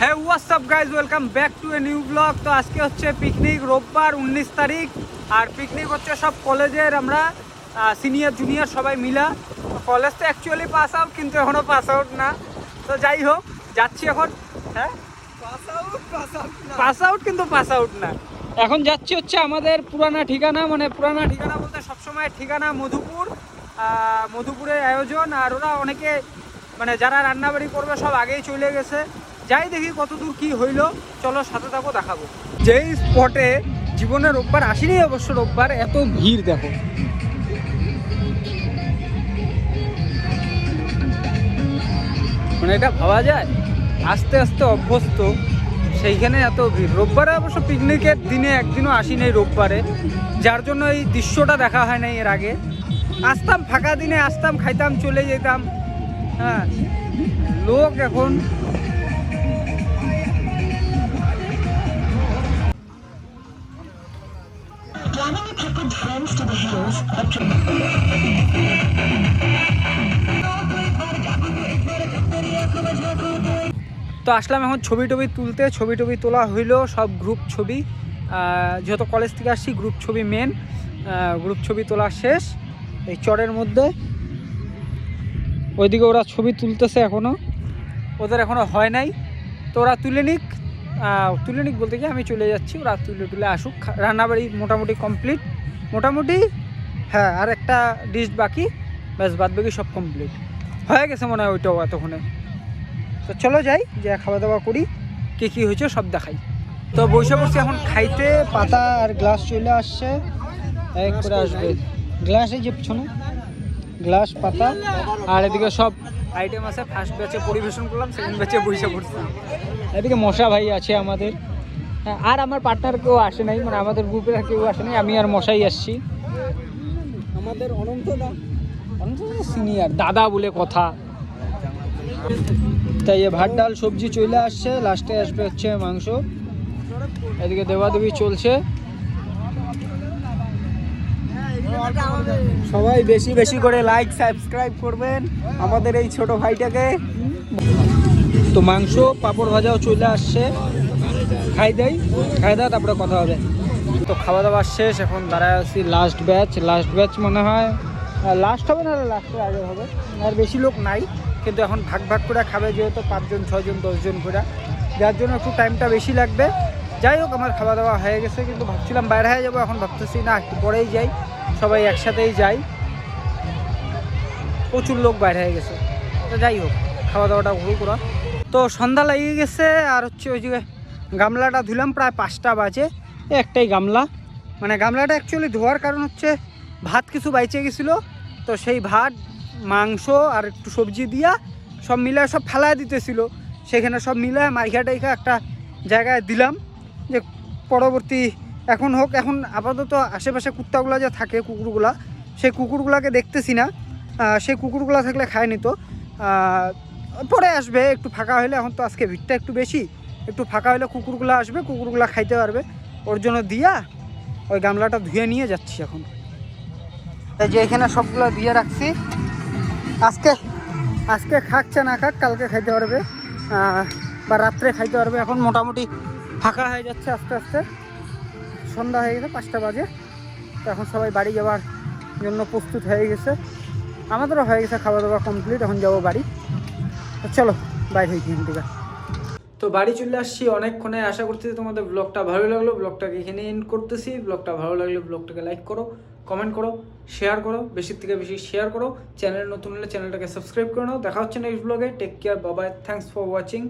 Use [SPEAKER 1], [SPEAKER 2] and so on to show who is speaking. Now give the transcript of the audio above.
[SPEAKER 1] হ্যাঁ what's up guys welcome back to a new blog তো আজকে হচ্ছে পিকনিক রোববার উনিশ তারিখ। আর পিকনিক হচ্ছে সব কলেজের আমরা সিনিয়র জুনিয়র সবাই মিলা। কলেজ তো অ্যাকচুয়ালি পাস আউট কিন্তু এখনও পাস আউট না। তো যাই হোক যাচ্ছি এখন। হ্যাঁ? পাস আউট কিন্তু পাস আউট না। এখন যাচ্ছি হচ্ছে আমাদের পুরানা ঠিকানা মানে পুরানা ঠিকানা বলতে সবসময় ঠিকানা মধুপুর। মধুপুরের আয়োজন আর ওরা অনেকে মানে যারা রান্নাবাড়ি করবে সব আগেই চলে গেছে। যাই দেখি কত দূর কি হইল, চলো সাথে থাকো, দেখাবো। যেই স্পটে জীবনে রোববার আসেনি অবশ্য, রোববার এত ভিড়, দেখো। মানে এটা ভাবা যায়? আস্তে আস্তে অভ্যস্ত, সেইখানে এত ভিড়। রোববারে অবশ্য পিকনিকের দিনে একদিনও আসি নাই রোববারে। যার জন্য এই দৃশ্যটা দেখা হয় নাই এর আগে। আসতাম ফাঁকা দিনে, আসতাম, খাইতাম, চলে যেতাম। হ্যাঁ লোক এখন
[SPEAKER 2] Friends to the hills, trip
[SPEAKER 1] তো আসলাম এখন ছবি টবি তুলতে ছবি টবি তোলা হইল সব গ্রুপ ছবি। যেহেতু কলেজ থেকে আসছি গ্রুপ ছবি মেন গ্রুপ ছবি তোলা শেষ এই চরের মধ্যে। ওইদিকে ওরা ছবি তুলতেছে এখনও ওদের এখনও হয় নাই। তো ওরা তুলে নিক। তুলে নিক বলতে কি আমি চলে যাচ্ছি, ওরা তুলে তুলে আসুক রান্নাবাড়ি মোটামুটি কমপ্লিট মোটামুটি হ্যাঁ আর একটা ডিশ বাকি, ব্যাস বাদ বাকি সব কমপ্লিট হয়ে গেছে মনে হয় ওইটাও এতক্ষণে। তো চলো যাই যে খাওয়া দাওয়া করি, কী কী হয়েছে সব দেখাই। তো বসে বসে এখন খাইতে পাতা আর গ্লাস চলে আসছে, এক করে আসবে। গ্লাস যে পিছনে গ্লাস পাতা, আর এদিকে সব আইটেম আছে ফার্স্ট ব্যাচে পরিবেশন করলাম সেকেন্ড ব্যাচে বসে পড়ছি। এদিকে মশা ভাই আছে আমাদের। হ্যাঁ, আর আমার পার্টনার কেউ আসে নাই মানে আমাদের গ্রুপের কেউ আসে নাই আমি আর মশাই আসছি। আমাদের অনন্ত দা। সিনিয়র দাদা বলে কথা। তাই এ ভাত ডাল সবজি চলে আসছে লাস্টে আসবে হচ্ছে মাংস। এদিকে দেবাদেবী চলছে।
[SPEAKER 3] সবাই বেশি বেশি করে লাইক সাবস্ক্রাইব করবেন আমাদের এই ছোট ভাইটাকে।
[SPEAKER 1] তো মাংস, পাঁপড় ভাজাও চলে আসছে। খাই দেয় খাই দেয় তারপরে কথা হবে। তো খাওয়া দাওয়া শেষ, এখন দাঁড়ায় আছি লাস্ট ব্যাচ লাস্ট ব্যাচ মনে হয় লাস্ট হবে না লাস্টের আগে হবে। আর বেশি লোক নাই, কিন্তু এখন ভাগ ভাগ করে খাবে যেহেতু পাঁচজন ছজন দশজন করে। যার জন্য একটু টাইমটা বেশি লাগবে। যাই হোক, আমার খাওয়া দাওয়া হয়ে গেছে, কিন্তু ভাবছিলাম বাইরে হয়ে যাব, এখন ভাবতেছি না, একটু পরেই যাই। সবাই একসাথেই যাই। প্রচুর লোক বাইরে হয়ে গেছে। তো যাই হোক খাওয়া দাওয়াটা হল করা তো সন্ধ্যা লেগে গেছে, আর হচ্ছে ওই যে গামলাটা ধুলাম, প্রায় পাঁচটা বাজে। একটাই গামলা। মানে গামলাটা অ্যাকচুয়ালি ধোয়ার কারণ হচ্ছে ভাত কিছু বাইচে গেছিল। তো সেই ভাত, মাংস আর একটু সবজি দিয়া সব মিলায় সব ফেলায় দিতেছিল। সেখানে সব মিলায় মাইখা টাইখা একটা জায়গায় দিলাম। যে পরবর্তী এখন হোক, এখন আপাতত আশেপাশে কুত্তাগুলা যে থাকে, কুকুরগুলা, সেই কুকুরগুলাকে দেখতেছি না। সেই কুকুরগুলা থাকলে খায় নিত পরে আসবে, একটু ফাঁকা হলে এখন তো আজকে ভিড়টা একটু বেশি। একটু ফাঁকা হলে কুকুরগুলো আসবে, কুকুরগুলা খাইতে পারবে। ওর জন্য দিয়া ওই গামলাটা ধুয়ে নিয়ে যাচ্ছি এখন। এই যে এখানে সবগুলো দিয়ে রাখছি। আজকে আজকে খাচ্ছে না খাক, কালকে খাইতে পারবে। বা রাত্রে খাইতে পারবে। এখন মোটামুটি ফাঁকা হয়ে যাচ্ছে আস্তে আস্তে। সন্ধ্যা হয়ে গেছে, পাঁচটা বাজে। তো এখন সবাই বাড়ি যাওয়ার জন্য প্রস্তুত হয়ে গেছে। আমাদেরও হয়ে গেছে খাওয়া দাওয়া কমপ্লিট এখন যাব বাড়ি। তো চলো, বাইরে হই এখান থেকে। তো বাড়ি চলে আসছি অনেকক্ষণে। আশা করতেছি তোমাদের ব্লগটা ভালো লাগল। ব্লগটাকে এখানে এন্ড করতেছি। ব্লগটা ভালো লাগলে ব্লগটাকে লাইক করো কমেন্ট করো শেয়ার করো, বেশি থেকে বেশি শেয়ার করো। চ্যানেল নতুন হলে চ্যানেলটাকে সাবস্ক্রাইব করে নাও। দেখা হচ্ছে নেক্সট ব্লগে take care Babai thanks for watching